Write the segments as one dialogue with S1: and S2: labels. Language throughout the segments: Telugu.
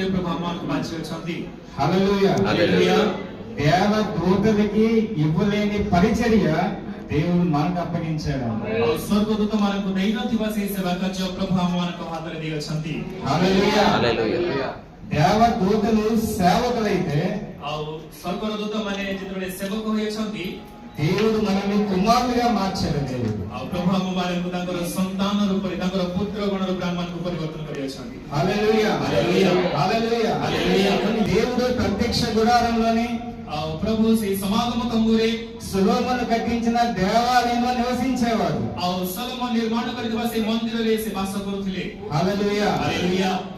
S1: దేవుడు మమ్మాలను ఇవ్వలేని పరిచర్య దేవుడు మనకు అప్పగించాడు.
S2: Oh, స్వర్గదూత
S1: మనకు
S3: దైవతివ
S1: దేవ దూతలు సేవకులైతే
S2: oh, స్వర్గదూతం అనే సేవకు
S1: దేవుడు మనల్ని కుమారుడిగా మార్చాడు దేవుడు.
S2: ఆ ప్రభు అమ్మవారికి సంతాన రూపరి తన పుత్ర గుణ బ్రాహ్మణకు పరివర్తన కలిగించండి.
S1: హల్లెలూయా.
S2: హల్లెలూయా.
S1: హల్లెలూయా. దేవుడు ప్రత్యక్ష గుడారంలోని
S2: ప్రభు శ్రీ సమాగమ తంబూరే
S1: సులోమను కట్టించిన దేవాలయంలో నివసించేవాడు.
S2: ఆ సులోమ నిర్మాణ కొరకు వస్తే మందిరం వేసి బస కొరుతులే
S1: హల్లెలూయా.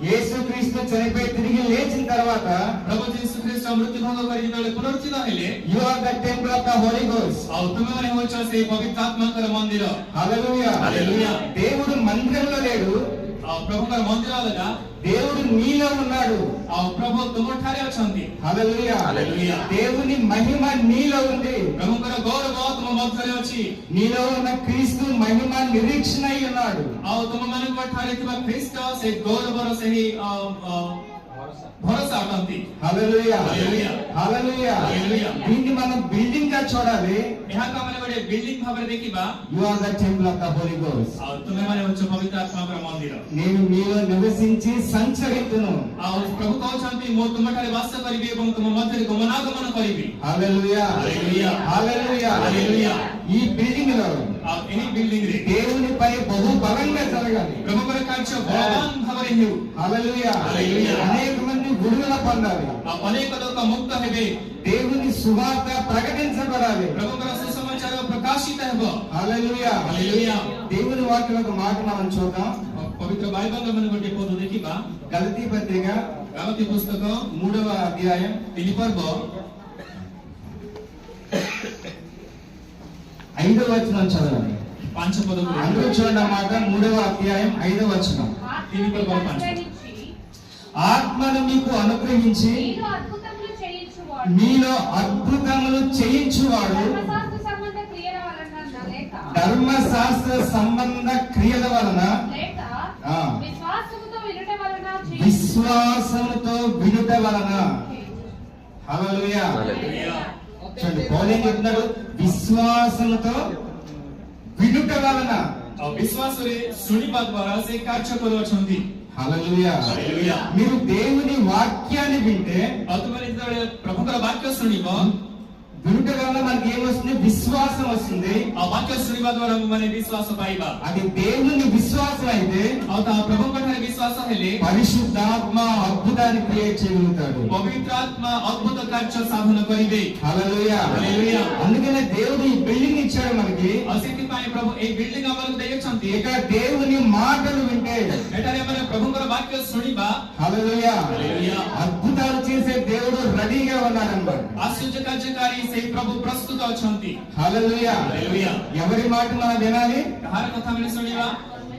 S2: యేసు
S1: క్రీస్తు చనిపోయి తిరిగి లేచిన తర్వాత
S2: ప్రభు యేసుక్రీస్తు మృతి భంగం కలిగి నాడు
S1: పునరుచ్చినాలే you are the temple of the holy
S2: goes ఆ ఉత్తమమైన వచ్చేసి పవిత్రాత్మ కల మందిరం.
S1: హల్లెలూయా.
S2: హల్లెలూయా.
S1: దేవుడు మందిరంలో లేడు.
S2: ଆଉ ପ୍ରଭୁଙ୍କର ମନ୍ଦିର ଅଲଗା
S1: దేవుడు నీలో ఉన్నాడు
S2: ଆଉ ପ୍ରଭୁ ତୁମଠାରେ ଅଛନ୍ତି
S1: హల్లెలూయా
S2: హల్లెలూయా.
S1: దేవుని మహిమ నీలో ఉంది
S2: ପ୍ରଭୁଙ୍କର ଗୌରବ ତୁମ ମଧ୍ୟରେ ଅଛି
S1: నీలో ఉన్న క్రీస్తు మహిమ నిరీక్షణ అయి ఉన్నాడు
S2: ଆଉ ତୁମମାନଙ୍କ ଠାରେ ଥିବା ଖ୍ରୀଷ୍ଟ ସେ ଗୌରବର ସେହି ଅ, ଅ, ଭରସା ଅଟନ୍ତି
S1: హల్లెలూయా
S2: హల్లెలూయా.
S1: హల్లెలూయా
S2: హల్లెలూయా.
S1: దీన్ని మనం బిల్డింగ్ గా చూడాలి
S2: ଏହାକୁ ଆମେ ଗୋଟେ ବିଲ୍ଡିଂ ଭାବରେ ଦେଖିବା
S1: you are the temple of the holy ghost
S2: ଆଉ ତୁମେମାନେ ହେଉଛ ପବିତ୍ର ଆତ୍ମାଙ୍କର ମନ୍ଦିର
S1: నేను మీలో నివసించి సంచరితును
S2: ଆଉ ପ୍ରଭୁ କହୁଛନ୍ତି ମୁଁ ତୁମଠାରେ ବାସ କରିବି ଏବଂ ତୁମ ମଧ୍ୟରେ ଗମନାଗମନ କରିବି
S1: హల్లెలూయా
S2: హల్లెలూయా.
S1: హల్లెలూయా
S2: హల్లెలూయా.
S1: ఈ బిల్డింగ్ లో
S2: of any
S1: building rate. బహు బలంగా జరగాలి.
S2: ప్రభువుల కాంక్ష బలవాన్ భవరేయు
S1: హల్లెలూయా.
S2: హల్లెలూయా.
S1: అనేక మంది విడుదల పొందాలి
S2: అనేక లోక ముక్త
S1: దేవుని సువార్త ప్రకటించబడాలి.
S2: ప్రభువుల సుసమాచార ప్రకాశిత హెవ
S1: హల్లెలూయా.
S2: హల్లెలూయా.
S1: దేవుని వాక్యం ఒక మాట మనం చూద్దాం.
S2: పవిత్ర బైబిల్లో మనం కొట్టేపోతుంది
S1: గలతీ పత్రిక
S2: గలతీ పుస్తకం
S1: మూడవ అధ్యాయం.
S2: పిలిపర్బో
S1: ఐదో వచనం చదవండి.
S2: పంచపదము
S1: అందరూ చూడండి మాట మూడవ అధ్యాయం ఐదవ వచనం. ఆత్మను మీకు అనుగ్రహించి
S4: మీలో అద్భుతములు చేయించువాడు. ధర్మశాస్త్ర సంబంధ క్రియల వలన విశ్వాసముతో వినుట వలన
S3: హలో
S1: చూడండి పౌలేం చెప్తున్నాడు. విశ్వాసంతో వినుట వలన
S2: విశ్వాసుని సునిమ
S1: ద్వారా
S2: సేకార్చకొనవచ్చుంది
S1: మీరు దేవుని వాక్యాన్ని వింటే
S2: అటువంటి ప్రభుత్వ వాక్యం సునిమ
S1: వినుట వల్ల మనకి ఏమొస్తుంది విశ్వాసం వస్తుంది.
S2: ఆ వాక్య శ్రీవ ద్వారా మన విశ్వాసం పైగా
S1: అది దేవుని విశ్వాసం అయితే
S2: అవుత ఆ ప్రభు పట్ల విశ్వాసం హెలి
S1: పరిశుద్ధాత్మ అద్భుతాన్ని క్రియేట్ చేయగలుగుతాడు.
S2: పవిత్రాత్మ అద్భుత కార్య
S1: సాధన
S2: కొరిది.
S1: అందుకనే దేవుడు ఈ బిల్డింగ్ ఇచ్చాడు మనకి.
S2: అసిద్ధి పై ప్రభు ఈ బిల్డింగ్ అవ్వాలి దయచంతి.
S1: ఇక దేవుని మాటలు వింటే.
S2: ఎటనే మన ప్రభు మన వాక్య
S1: శ్రీవ
S2: హల్లెలూయా.
S1: అద్భుతాలు చేసే దేవుడు రెడీగా
S2: ఉన్నారన్నమాట ఆశ్చర్యకార్యకారి से ప్రభు ప్రస్తుత వచ్చింది
S1: హల్లెలూయా.
S2: హల్లెలూయా.
S1: ఎవరి మాట మనం వినాలి?
S2: ఎవరి కథ మనం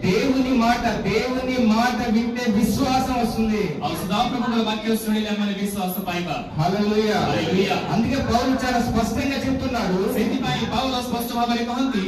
S1: దేవుని మాట దేవుని మాట వింటే విశ్వాసం వస్తుంది. అందుకే పౌలు చాలా స్పష్టంగా
S2: చెప్తున్నారు స్పష్టంగా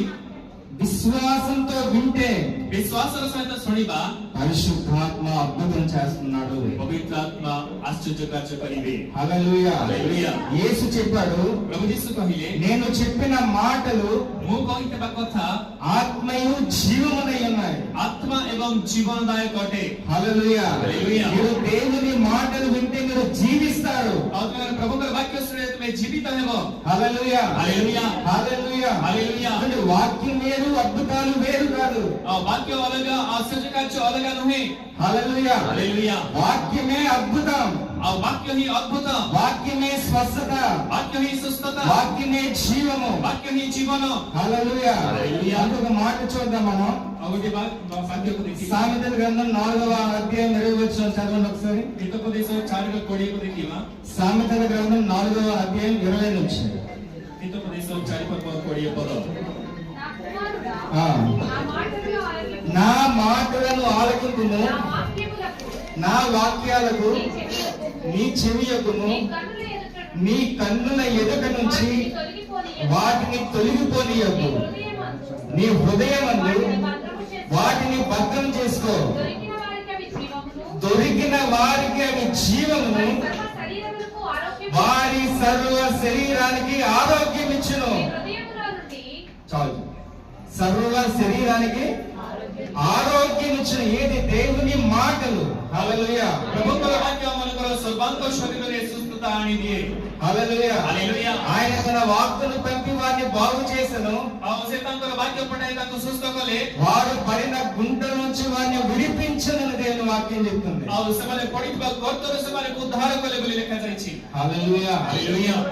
S1: విశ్వాసంతో వింటే
S2: విశ్వాసం సహిత సునిబా
S1: పరిశుద్ధాత్మ అద్భుతం చేస్తున్నాడు.
S2: పవిత్రాత్మ ఆశ్చర్యకార్య పనివి
S1: హల్లెలూయా.
S2: హల్లెలూయా.
S1: యేసు చెప్పాడు
S2: ప్రభు యేసు కహిలే
S1: నేను చెప్పిన మాటలు
S2: మూ కోయిత బకొత
S1: ఆత్మయు జీవమునై ఉన్నాయి.
S2: ఆత్మ ఏవం జీవనదాయకటే.
S1: హల్లెలూయా.
S2: హల్లెలూయా.
S1: మీరు దేవుని మాటలు వింటే మీరు జీవిస్తారు.
S2: అవును ప్రభు గారి వాక్యం మే జీవిత అనుభవం
S1: హల్లెలూయా.
S2: హల్లెలూయా.
S1: హల్లెలూయా.
S2: హల్లెలూయా.
S1: అంటే వాక్యం వేరు అద్భుతాలు వేరు కాదు.
S2: ఆ వాక్యం అలగా ఆశ్చర్యకార్యం అలగా నుహే
S1: హల్లెలూయా.
S2: హల్లెలూయా.
S1: వాక్యమే అద్భుతం.
S2: ఆ వాక్యమే అద్భుతం.
S1: వాక్యమే స్వస్థత.
S2: వాక్యమే స్వస్థత
S1: వాక్యమే జీవము.
S2: వాక్యమే జీవనం.
S1: హల్లెలూయా.
S2: హల్లెలూయా.
S1: ఇంకొక మాట చూద్దాం మనం. సామెతల గ్రంథం నాలుగవ అధ్యాయం ఇరవై వచ్చిన చదవండి ఒకసారి.
S2: హితోపదేశం చారిక కోడి కొద్దిగా
S1: సామెతల గ్రంథం నాలుగవ అధ్యాయం ఇరవై నుంచి
S2: హితోపదేశం చారిక కోడి
S4: నా మాటలను ఆలకింపును
S1: నా వాక్యాలకు
S4: నీ చెవియకును
S1: నీ
S4: కన్నుల ఎదుట
S1: నుంచి
S4: వాటిని తొలగిపోనియకు. నీ
S1: హృదయం అందు
S4: వాటిని
S1: భద్రం చేసుకో.
S4: దొరికిన వారికి అవి జీవము.
S1: వారి సర్వ శరీరానికి ఆరోగ్యం ఇచ్చును. చాలు. సర్వ శరీరానికి ఆరోగ్యం ఇచ్చిన. ఏది దేవుని మాటలు.
S2: ప్రభుత్వ వాక్యం మనకు సర్వాంగ
S1: శరీరం
S2: అనేది
S1: ఆయన తన వాక్కును పంపి వారిని బాగు చేసను. వారు పడిన గుంట నుంచి వారిని విడిపించను నేను వాక్యం చెప్తుంది.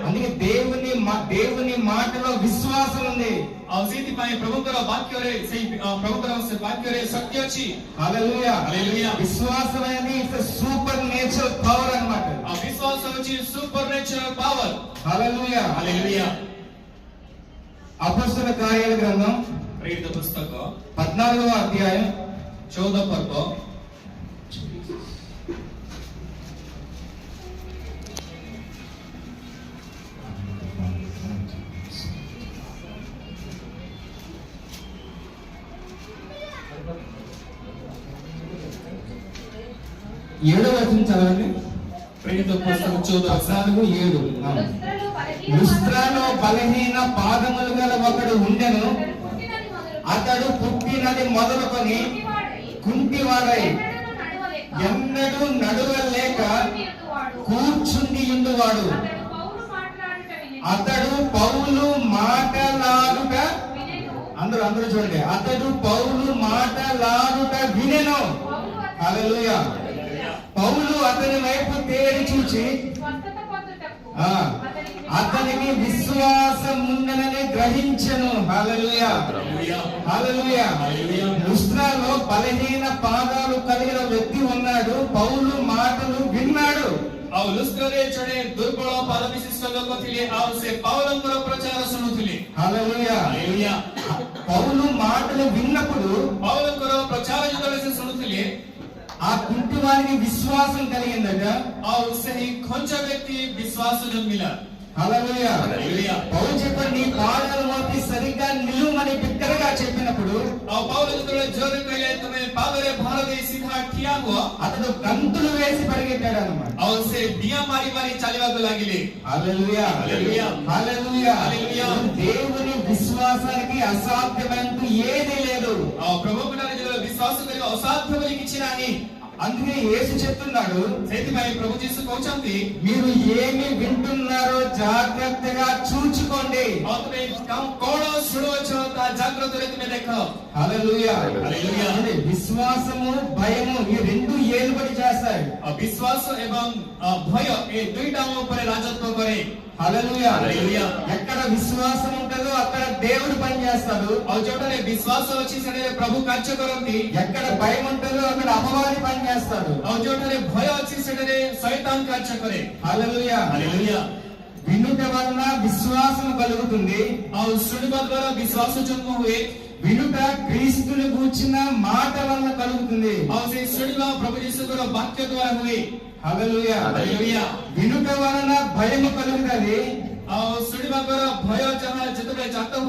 S1: అందుకే దేవుని దేవుని మాటలో విశ్వాసం ఉంది. విశ్వాసం అనేది సూపర్ నేచురల్ పవర్
S2: అనమాట విశ్వాసం వచ్చి
S1: సూపర్
S2: పవర్
S1: అపస్తుల కార్యాల గ్రంథం
S2: రీడ్ పుస్తకం
S1: 14వ అధ్యాయం.
S2: చౌద పర్వం.
S1: ఏడవ వచ్చిన చదవండి.
S2: పుస్తకం చౌద
S1: ఏడు ఆ.
S4: బలహీన
S1: పాదములు గల ఒకడు ఉండెను.
S4: అతడు పుట్టినది
S1: మొదలుకొని
S4: కుంటివాడై ఎన్నడూ నడువలేక
S1: కూర్చుండి ఉండువాడు
S4: అతడు పౌలు మాటలాడుట
S1: అందరూ అందరూ చూడండి. అతడు పౌలు మాటలాడుట వినెను.
S4: పౌలు అతని
S1: పౌలు అతని వైపు తేడి చూచి వారికి విశ్వాసం ఉందనని గ్రహించను ముస్త్రాలో బలహీన పాదాలు కలిగిన వ్యక్తి ఉన్నాడు. పౌలు మాటలు విన్నాడు. పౌలు మాటలు విన్నప్పుడు
S2: పౌలు కొర ప్రచార చేసి
S1: ఆ విశ్వాసం కలిగిందట.
S2: ఆ ఉత్సహి కొంచెం వ్యక్తి
S1: విశ్వాసం
S2: జన్మిల.
S1: పౌలు చెప్పండి పాదాలు మోపి సరిగ్గా నిలువమని బిగ్గరగా చెప్పినప్పుడు అతడు గంతులు వేసి పరిగెత్తాడు
S2: మారి
S1: దేవుని విశ్వాసానికి అసాధ్యమైన ఏది లేదు.
S2: విశ్వాసం అసాధ్యమైన ఇచ్చిన ଯେତେବେଳେ ବିଶ୍ୱାସ କରିବା ଅସାଧ୍ୟ ବୋଲି କିଛି ନାହିଁ
S1: అందుకే యేసు చెప్తున్నాడు
S2: ସେଇଥିପାଇଁ ପ୍ରଭୁ ଯୀଶୁ କହୁଛନ୍ତି
S1: మీరు ఏమి వింటున్నారో జాగ్రత్తగా చూచుకోండి
S2: ଆଉ ତମେ କାମ- କଣ ଶୁଣୁଅଛ ତା ଜାଗ୍ରତରେ ତୁମେ ଦେଖ
S1: హల్లెలూయా
S2: హల్లెలూయా.
S1: అంటే విశ్వాసము భయము ఈ రెండు ఏలుబడి చేస్తాయి
S2: ଆଉ ବିଶ୍ୱାସ ଏବଂ ଅ, ଭୟ ଏ ଦୁଇଟା ଆମ
S1: ఎక్కడ విశ్వాసం ఉంటుందో అక్కడ దేవుడు పని చేస్తాడు
S2: అవి చూడండి విశ్వాసం వచ్చేసరి ప్రభు ఖర్చు కొరంది
S1: ఎక్కడ భయం ఉంటుందో అక్కడ అమ్మవారి పని చేస్తాడు
S2: అవి చూడండి భయం వచ్చేసరి సైతాన్ ఖర్చు
S1: కొరే.
S2: హలలుయా
S1: వినుట వలన విశ్వాసం కలుగుతుంది.
S2: ఆ సుడిమ ద్వారా విశ్వాస జన్మ
S1: వినుట క్రీస్తుని కూర్చున్న మాట వలన కలుగుతుంది.
S2: ఆ శ్రీ సుడిగా ప్రభు చేసిన ద్వారా
S1: వాక్య
S2: ద్వారా
S1: వినుక వలన భయము కలుగుతుంది
S2: సుడిమ భయోజన చిత్తుపై చట్టం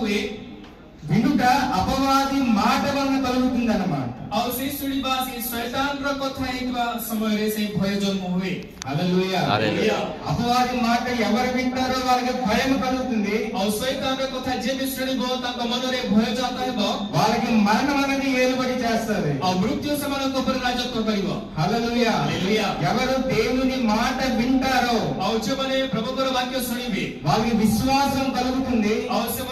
S1: వినుక అపవాది మాట వలన కలుగుతుంది అన్నమాట
S2: ଆଉ সেই ଶୁଣିବା বা সেই শয়তানৰ কথা এইবা সমୟରେ সেই ভয় জন্ম হয়
S1: హల్లెలూయా
S2: హల్లెలూయా
S1: అపవాది మాట ఎవరు వింటారో వారికి భయం కలుగుతుంది
S2: और शैतान का कथा जे भी श्रेणी बहुत उनका मन रे
S1: भय जाता है बहुत వారికి మరణం అనేది ఏలుబడి చేస్తది
S2: और मृत्यु से मन को पर राजत्व करिवो
S1: హల్లెలూయా
S2: హల్లెలూయా
S1: ఎవరు దేవుని మాట వింటారో
S2: और जो मने प्रभु को वाक्य
S1: सुनिबे వారికి విశ్వాసం కలుగుతుంది
S2: और से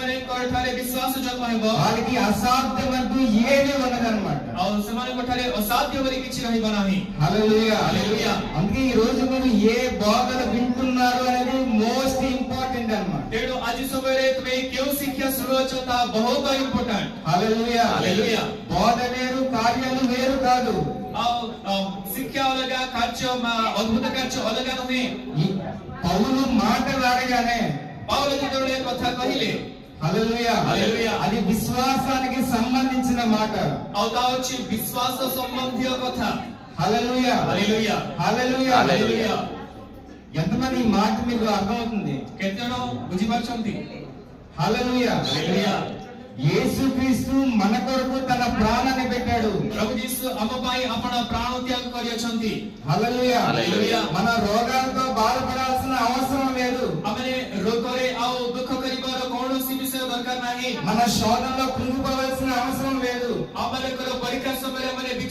S2: అవును సమానం కొట్టాలి అసాధ్యమని ఇచ్చిన ఇవ్వనాహి
S1: హల్లెలూయా.
S2: హల్లెలూయా.
S1: అందుకే ఈ రోజు మీరు ఏ బోధన వింటున్నారు అనేది మోస్ట్ ఇంపార్టెంట్ అన్నమాట.
S2: నేను అజి సవేరే తుమే క్యూ శిక్ష సురోచత బహుత ఇంపార్టెంట్
S1: హల్లెలూయా.
S2: హల్లెలూయా.
S1: బోధ వేరు కార్యాలు వేరు కాదు.
S2: శిక్ష అలగా ఖర్చు అద్భుత ఖర్చు
S1: అలగా పౌలు మాటలాడగానే
S2: పౌలు
S1: కొత్త
S2: కహిలే
S1: అది విశ్వాసానికి సంబంధించిన మాట.
S2: అవతావచ్చి
S1: విశ్వాస
S2: సంబంధి
S1: ఎంతమంది ఈ మాట మీకు అర్థమవుతుంది? కెత్తడం
S2: బుజిపరచుంది
S1: యేసు మన కొరకు తన ప్రాణాన్ని పెట్టాడు.
S2: ప్రభు క్రీస్తు అమ్మపై అప్పన
S1: ప్రాణత్యాగం
S2: కొరియచంది
S1: మన రోగాలతో బాధపడాల్సిన అవసరం లేదు.
S2: అవనే రోగరే ఆవు దుఃఖ కరిబార
S1: మన శోధనలో కుంగిపోవలసిన అవసరం లేదు.
S2: అమలు కొరకు పరికరించబడే మరి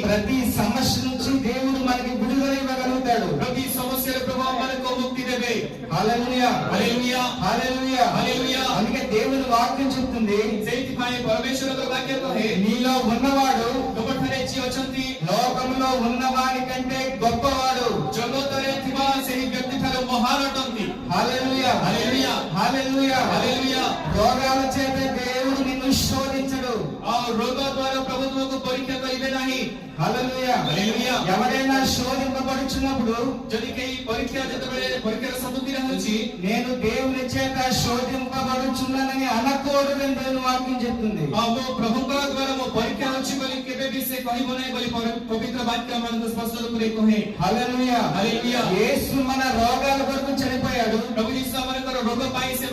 S1: ప్రతి సమస్య నుంచి దేవుడు మనకి విడుదల ఇవ్వగలుగుతాడు.
S2: ప్రతి సమస్యల ప్రభావం మనకు ముక్తి దేవే.
S1: హల్లెలూయా.
S2: హల్లెలూయా.
S1: హల్లెలూయా.
S2: హల్లెలూయా.
S1: అందుకే దేవుని వాక్యం చెప్తుంది.
S2: పరమేశ్వరుడు వాక్యంతో
S1: నీలో ఉన్నవాడు
S2: దుపట్టనే లోకములో
S1: లోకంలో ఉన్నవాడి కంటే గొప్పవాడు.
S2: జొల్లొద్దరే తివా సెహి గట్టితల మొహాలటుంది
S1: హల్లెలూయా
S2: హల్లెలూయా
S1: హల్లెలూయా
S2: హల్లెలూయా
S1: రోగాల చేత దేవుడు నిన్ను శోధించడు
S2: ఆ రోగ ద్వారా ప్రభుత్వకు కోరికతో ఇదే నాహి
S1: హల్లెలూయా
S2: హల్లెలూయా
S1: ఎవరైనా శోధింపబడుచున్నప్పుడు
S2: జొలికే ఈ పరీక్ష జతబడే పరీక్షల సముద్రం నుంచి
S1: నేను దేవుని చేత శోధింపబడుచున్నానని అనకూడదని దేవుని వాక్యం చెప్తుంది।
S2: అమ్మో ప్రభు ద్వారా పరీక్ష నుంచి బలి కెబెబిసే కహిమోనే బలి పవిత్ర వాక్యం మనకు స్పష్టం కొరే కోహే
S1: హల్లెలూయా యేసు మన రోగాల కొరకు చనిపోయాడు.
S2: ప్రభు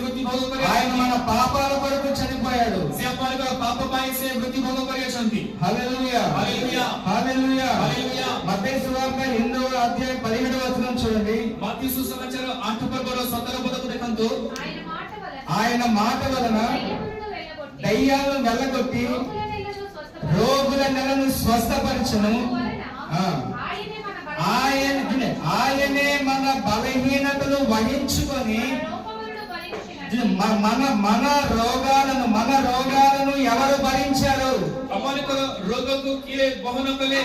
S2: మృతి భోగ
S1: ఆయన మన పాపాల కొరకు చనిపోయాడు.
S2: సే మన పాప పాయసే మృతి భోగ కొరియండి
S1: హల్లెలూయా. హల్లెలూయా. హల్లెలూయా. హల్లెలూయా. అధ్యాయం 17వ వచనం చూడండి.
S2: మత్తయి సుసమాచారం 8వ పర్వలో 17వ పదకు
S4: ఆయన మాట వలన
S1: దయ్యాలను వెళ్ళగొట్టి
S4: రోగుల నెలను
S1: స్వస్థపరచను.
S4: ఆయన
S1: ఆయనే మన బలహీనతను వహించుకొని
S4: మన
S1: మన రోగాలను మన రోగాలను ఎవరు భరించారు?
S2: రోగకు బహునకులే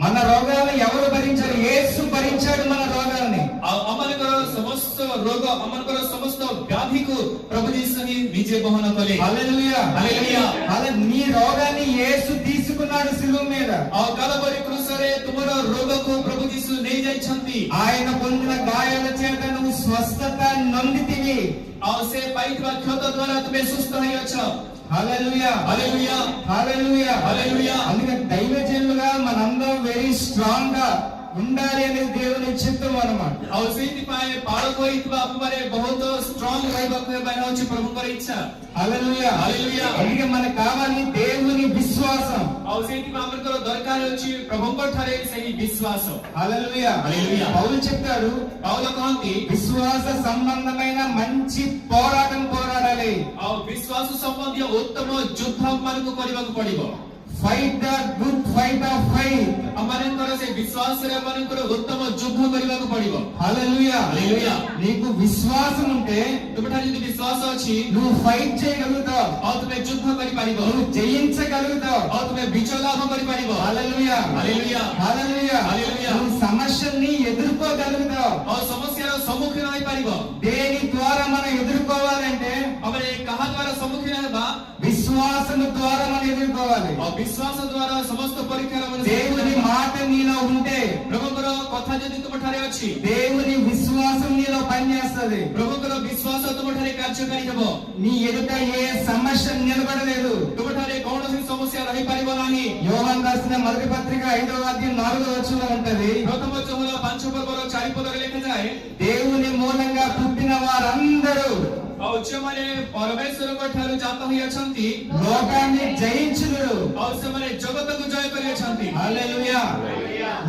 S1: మన రోగాలను ఎవరు భరించారు? ఏసు భరించాడు మన రోగాల్ని.
S2: ଆଉ ଆମମାନଙ୍କର ସମସ୍ତ ରୋଗ ଆମମାନଙ୍କର ସମସ୍ତ ବ୍ୟାଧିକୁ ପ୍ରଭୁ ଯୀଶୁ ହିଁ ନିଜେ ବହନ କଲେ
S1: హల్లెలూయా
S2: హల్లెలూయా.
S1: అలా నీ రోగాన్ని యేసు తీసుకున్నాడు సిలువ మీద
S2: ଆଉ କାଲବରୀ କୃଷରେ ତୁମର ରୋଗକୁ ପ୍ରଭୁ ଯୀଶୁ ନେଇ ଯାଇଛନ୍ତି
S1: ఆయన పొందిన గాయాల చేత నువ్వు స్వస్థత నొందితివి
S2: ଆଉ ସେ ପାଇଥିବା କ୍ଷତ ଦ୍ୱାରା ତୁମେ ସୁସ୍ଥ ହେଇଅଛ
S1: హల్లెలూయా
S2: ହାଲେଲୁୟା
S1: హల్లెలూయా
S2: హల్లెలూయా.
S1: అందుకని దైవజనులుగా మనందరం వెరీ స్ట్రాంగ్ గా ఉండాలి అనేది దేవుని చిత్తం అనమాట
S2: అవసీతి ఉసేని పాయ బాబు అప్పరే బహుతో స్ట్రాంగ్ వైభవ పైన వచ్చి ప్రభు గారు ఇచ్చారు
S1: హల్లెలూయా.
S2: హల్లెలూయా.
S1: అందుకే మనకు కావాలి దేవుని విశ్వాసం.
S2: అవసీతి ఉసేని దొరకాలి వచ్చి ప్రభు గారు సహి విశ్వాసం.
S1: హల్లెలూయా.
S2: హల్లెలూయా.
S1: పౌలు చెప్తాడు
S2: పౌలు కాంతి
S1: విశ్వాస సంబంధమైన మంచి
S2: పోట ବିଶ୍ୱାସ ସମ୍ବନ୍ଧୀୟ ଉତ୍ତମ ଯୁଦ୍ଧ ଆମମାନଙ୍କୁ କରିବାକୁ ପଡିବ
S1: fight the good fight of fight
S2: ଆମମାନଙ୍କର ସେ ବିଶ୍ୱାସରେ ଆମମାନଙ୍କର ଉତ୍ତମ ଯୁଦ୍ଧ କରିବାକୁ ପଡିବ
S1: హల్లెలూయా
S2: హల్లెలూయా.
S1: నీకు విశ్వాసం ఉంటే
S2: ତୁମଠାରେ ଯଦି ବିଶ୍ୱାସ ଅଛି
S1: నువ్వు ఫైట్ చేయగలుగుతావు
S2: ଆଉ ତୁମେ ଯୁଦ୍ଧ କରିପାରିବ
S1: నువ్వు జయించగలుగుతావు
S2: ଆଉ ତୁମେ ବିଜୟ ଲାଭ କରିପାରିବ
S1: హల్లెలూయా
S2: హల్లెలూయా.
S1: హల్లెలూయా
S2: హల్లెలూయా.
S1: నువ్వు సమస్యల్ని ఎదుర్కోగలుగుతావు
S2: ଆଉ ସମସ୍ୟାର ସମ୍ମୁଖୀନ ହୋଇପାରିବ
S1: దేని ద్వారా మనం ఎదుర్కోవాలంటే
S2: हमने కహ ద్వారా सम्मुखीन
S1: విశ్వాసము ద్వారా మనం ఎదుర్కోవాలి.
S2: ఆ విశ్వాస ద్వారా సమస్త పరికరమైన
S1: దేవుని మాట నీలో ఉంటే
S2: ప్రభుకుల కొత్త జనిత మఠారే వచ్చి.
S1: దేవుని విశ్వాసం నీలో పనిచేస్తుంది.
S2: ప్రభుకుల విశ్వాసం మఠారే కార్యకారి హబో
S1: నీ ఎదుట ఏ సమస్య నిలబడలేదు.
S2: తుమఠారే కౌనసి సమస్య రహి పరివాలని
S1: యోహాన్ రాసిన మొదటి పత్రిక ఐదవ అధ్యాయం నాలుగవ వచనంలో ఉంటది.
S2: ప్రథమ వచనంలో పంచపర్వలో చారిపోదగలేక
S1: దేవుని మూలంగా పుట్టి
S2: ଆଉ ଝିଅମାନେ ପରମେଶ୍ୱରଙ୍କ ଠାରୁ ଜାତ ହୋଇଅଛନ୍ତି
S1: లోకాన్ని జయించుడు
S2: ଆଉ ସେମାନେ ଜଗତକୁ ଜୟ କରିଅଛନ୍ତି
S1: హల్లెలూయా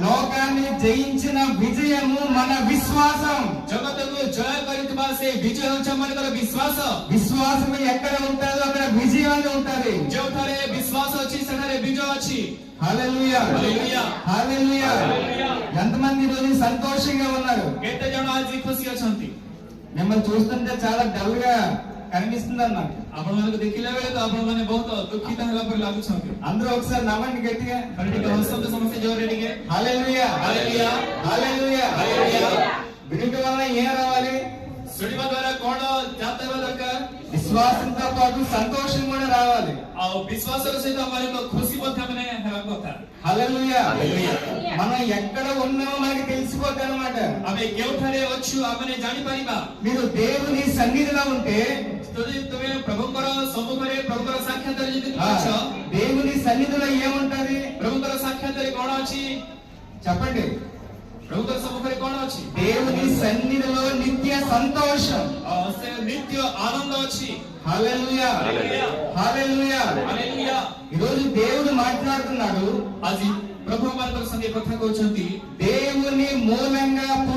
S1: లోకాన్ని జయించిన విజయము మన విశ్వాసం
S2: ଜଗତକୁ ଜୟ କରିଥିବା ସେ ବିଜୟ ହେଉଛି ଆମମାନଙ୍କର ବିଶ୍ୱାସ
S1: విశ్వాసం ఎక్కడ ఉంటుందో అక్కడ విజయాన్ని ఉంటది
S2: ଯେଉଁଠାରେ ବିଶ୍ୱାସ ଅଛି ସେଠାରେ ବିଜୟ ଅଛି
S1: హల్లెలూయా
S2: హల్లెలూయా.
S1: హల్లెలూయా
S2: హల్లెలూయా.
S1: ఎంతమంది ఈరోజు సంతోషంగా ఉన్నారు
S2: କେତେ ଜଣ ଆଜି ଖୁସି ଅଛନ୍ତି
S1: మిమ్మల్ని చూస్తుంటే చాలా డల్గా కనిపిస్తుంది
S2: అన్నాడు అప్పుడు మనకు దిక్కులేవేలేదు అప్పుడు మన బహుత దుఃఖితంగా పరిలాగుతుంది
S1: అందరూ ఒకసారి నవ్వండి గట్టిగా.
S2: పరిటికి అవసరం సమస్య జోరెడికి.
S1: హల్లెలూయా.
S2: హల్లెలూయా.
S1: హల్లెలూయా.
S2: హల్లెలూయా.
S1: వినుట వల్ల ఏం రావాలి?
S2: సుడిమ ద్వారా కోణ జాతర దొరక
S1: విశ్వాసంతో పాటు సంతోషం కూడా రావాలి.
S2: ఆ విశ్వాసాల సహిత వారి
S1: యొక్క
S2: కృషి
S1: మనం ఎక్కడ ఉన్నామో మనకి తెలిసిపోద్ది అనమాట
S2: అవి ఎవరే వచ్చు అవనే జానిపరిగా
S1: మీరు దేవుని సన్నిధిలో ఉంటే దేవుని సన్నిధిలో ఏముంటది?
S2: ప్రభుత్వ సాక్షాత్ర
S1: చెప్పండి. దేవుని సన్నిధిలో నిత్య సంతోషం.
S2: నిత్య
S1: ఆనందం వచ్చి.
S2: ఈ
S1: రోజు దేవుడు మాట్లాడుతున్నాడు.
S2: అది ప్రభు మనతో సందీపంగా వచ్చింది
S1: దేవుని మూలంగా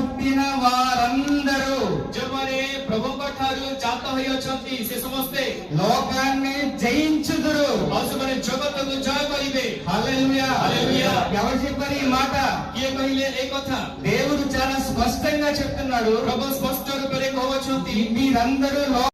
S2: శక్తి శిశువస్తే
S1: లోకాన్ని జయించుదురు.
S2: పశుమని జగత్తు జయ को
S1: హల్లెలూయా.
S2: హల్లెలూయా.
S1: ఎవరు చెప్పారు ఈ మాట.
S2: ఏ कहले ఏ కథ
S1: దేవుడు చాలా స్పష్టంగా చెప్తున్నాడు.
S2: ప్రభు స్పష్ట రూపంలో
S1: మీరందరూ